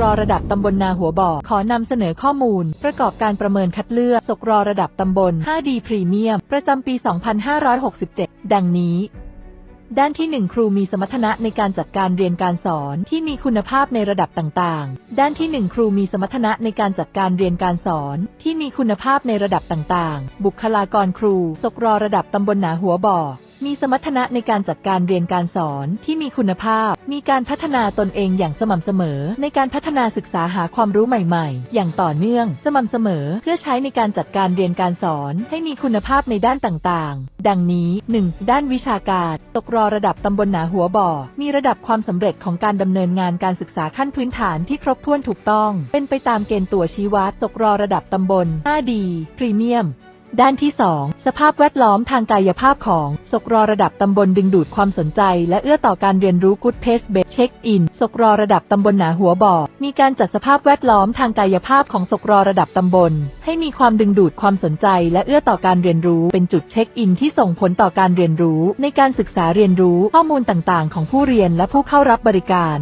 รระดับตำบลนาหัวบ่อ ขอนำเสนอข้อมูล ประกอบการประเมินคัดเลือกสกรระดับตำบล 5D พรีเมียม ประจำปี 2567 ดังนี้ด้านที่ 1 ครูมีสมรรถนะในการจัดการเรียนการสอนที่มีคุณภาพในระดับต่างๆ ด้านที่ 1 ครูมีสมรรถนะในการจัดการเรียนการสอนที่มีคุณภาพในระดับต่างๆ บุคลากรครู สกรระดับตำบลหนาหัวบ่อมีสมรรถนะในการจัดการเรียนการสอนที่มีคุณภาพ มีการพัฒนาตนเองอย่างสม่ำเสมอ ในการพัฒนาศึกษาหาความรู้ใหม่ๆ อย่างต่อเนื่อง สม่ำเสมอ เพื่อใช้ในการจัดการเรียนการสอนให้มีคุณภาพในด้านต่างๆ ดังนี้ 1. ด้านวิชาการ ตกรอระดับตำบลหนาหัวบ่อ มีระดับความสำเร็จของการดำเนินงานการศึกษาขั้นพื้นฐานที่ครบถ้วนถูกต้อง เป็นไปตามเกณฑ์ตัวชี้วัด ตกรอระดับตำบล 5D พรีเมียม ด้านที่ 2 สภาพแวดล้อมทางกายภาพของสกรอระดับตำบลดึงดูดความสนใจ และเอื้อต่อการเรียนรู้ Good Pace Base Check In สกรอระดับตำบลหนาหัวบ่อมีการจัดสภาพแวดล้อมทางกายภาพของสกรอระดับตำบล ให้มีความดึงดูดความสนใจ และเอื้อต่อการเรียนรู้เป็นจุดเช็คอินที่ส่งผลต่อการเรียนรู้ ในการศึกษาเรียนรู้ข้อมูลต่างๆ ของผู้เรียนและผู้เข้ารับบริการ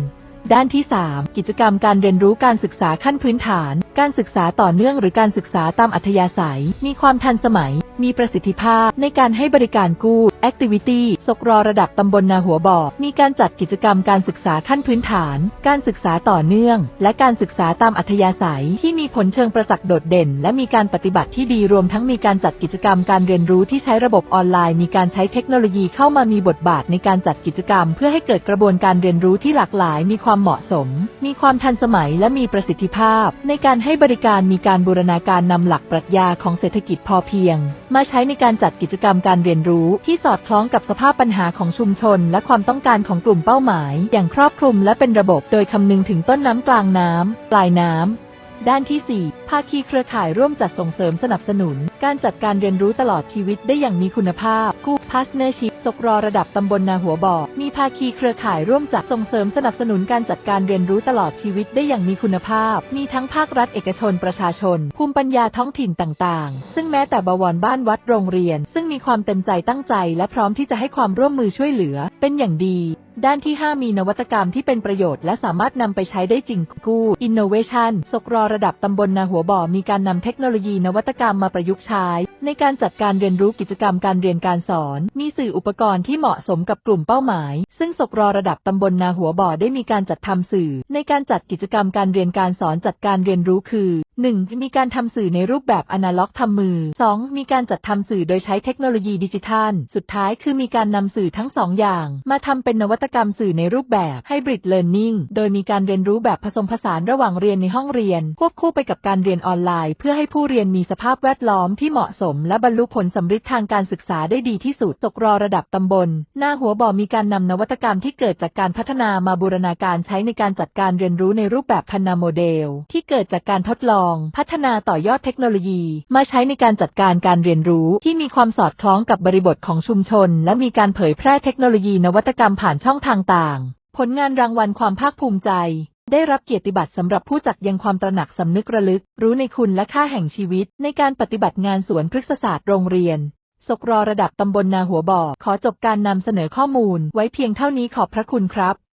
ด้านที่ 3 กิจกรรมการเรียนรู้การศึกษาขั้นพื้นฐาน การศึกษาต่อเนื่องหรือการศึกษาตามอัธยาศัย มีความทันสมัยมีประสิทธิภาพในการให้บริการกู้ Activity สกรอระดับตำบลนาหัวบ่อ มีการจัดกิจกรรมการศึกษาขั้นพื้นฐาน การศึกษาต่อเนื่อง และการศึกษาตามอัธยาศัยที่มีผลเชิงประจักษ์โดดเด่น และมีการปฏิบัติที่ดีรวมทั้งมีการจัดกิจกรรมการเรียนรู้ที่ใช้ระบบออนไลน์ มีการใช้เทคโนโลยีเข้ามามีบทบาทในการจัดกิจกรรม เพื่อให้เกิดกระบวนการเรียนรู้ที่หลากหลาย มีความเหมาะสม มีความทันสมัยและมีประสิทธิภาพ ในการให้บริการมีการบูรณาการนำหลักปรัชญาของเศรษฐกิจพอเพียงมาใช้ในการจัดกิจกรรมการเรียนรู้ที่สอดคล้องกับสภาพปัญหาของชุมชน และความต้องการของกลุ่มเป้าหมาย อย่างครอบคลุมและเป็นระบบ โดยคำนึงถึงต้นน้ำกลางน้ำปลายน้ำด้านที่ 4 ภาคีเครือข่ายร่วมจัดส่งเสริมสนับสนุน การจัดการเรียนรู้ตลอดชีวิตได้อย่างมีคุณภาพกู้ พาสเนอร์ชิพสกรอระดับตำบลนาหัวบ่อ มีภาคีเครือข่ายร่วมจัดส่งเสริมสนับสนุนการจัดการเรียนรู้ตลอดชีวิตได้อย่างมีคุณภาพ มีทั้งภาครัฐเอกชนประชาชน ภูมิปัญญาท้องถิ่นต่างๆ ซึ่งแม้แต่บวรบ้านวัดโรงเรียน ซึ่งมีความเต็มใจตั้งใจ และพร้อมที่จะให้ความร่วมมือช่วยเหลือ เป็นอย่างดี ด้านที่ 5 มีนวัตกรรมที่เป็นประโยชน์ และสามารถนำไปใช้ได้จริงกู้ Innovation สกรอระดับตำบลนาหัวบ่อมีการนำเทคโนโลยีนวัตกรรมมาประยุกต์ใช้ ในการจัดการเรียนรู้กิจกรรมการเรียนการสอน มีสื่ออุปกรณ์ที่เหมาะสมกับกลุ่มเป้าหมาย ซึ่งสกรอระดับตำบลนาหัวบ่อได้มีการจัดทำสื่อ ในการจัดกิจกรรมการเรียนการสอนจัดการเรียนรู้คือ 1. มีการทำสื่อในรูปแบบอนาล็อกทำมือ 2. มีการจัดทำสื่อโดยใช้เทคโนโลยีดิจิทัล สุดท้ายคือมีการนำสื่อทั้งสองอย่าง มาทำเป็นนวัตกรรมสื่อในรูปแบบ Hybrid Learning โดยมีการเรียนรู้แบบผสมผสานระหว่างเรียนในห้องเรียน ควบคู่ไปกับการเรียนออนไลน์ เพื่อให้ผู้เรียนมีสภาพแวดล้อมที่เหมาะสมและบรรลุผลสำเร็จทางการศึกษาได้ดีที่สุดตกรอระดับตำบล หน้าหัวบ่อมีการนำนวัตกรรมที่เกิดจากการพัฒนามาบูรณาการใช้ในการจัดการเรียนรู้ในรูปแบบพันนาโมเดล ที่เกิดจากการทดลอง พัฒนาต่อยอดเทคโนโลยี มาใช้ในการจัดการการเรียนรู้ที่มีความสอดคล้องกับบริบทของชุมชน และมีการเผยแพร่เทคโนโลยีนวัตกรรมผ่านช่องทางต่างผลงานรางวัลความภาคภูมิใจ ได้รับเกียรติบัตรสำหรับผู้จัดยังความตระหนักสำนึกระลึก รู้ในคุณและค่าแห่งชีวิต ในการปฏิบัติงานสวนพฤกษศาสตร์โรงเรียนสกรอระดับตำบลนาหัวบ่อ ขอจบการนำเสนอข้อมูลไว้เพียงเท่านี้ขอบพระคุณครับ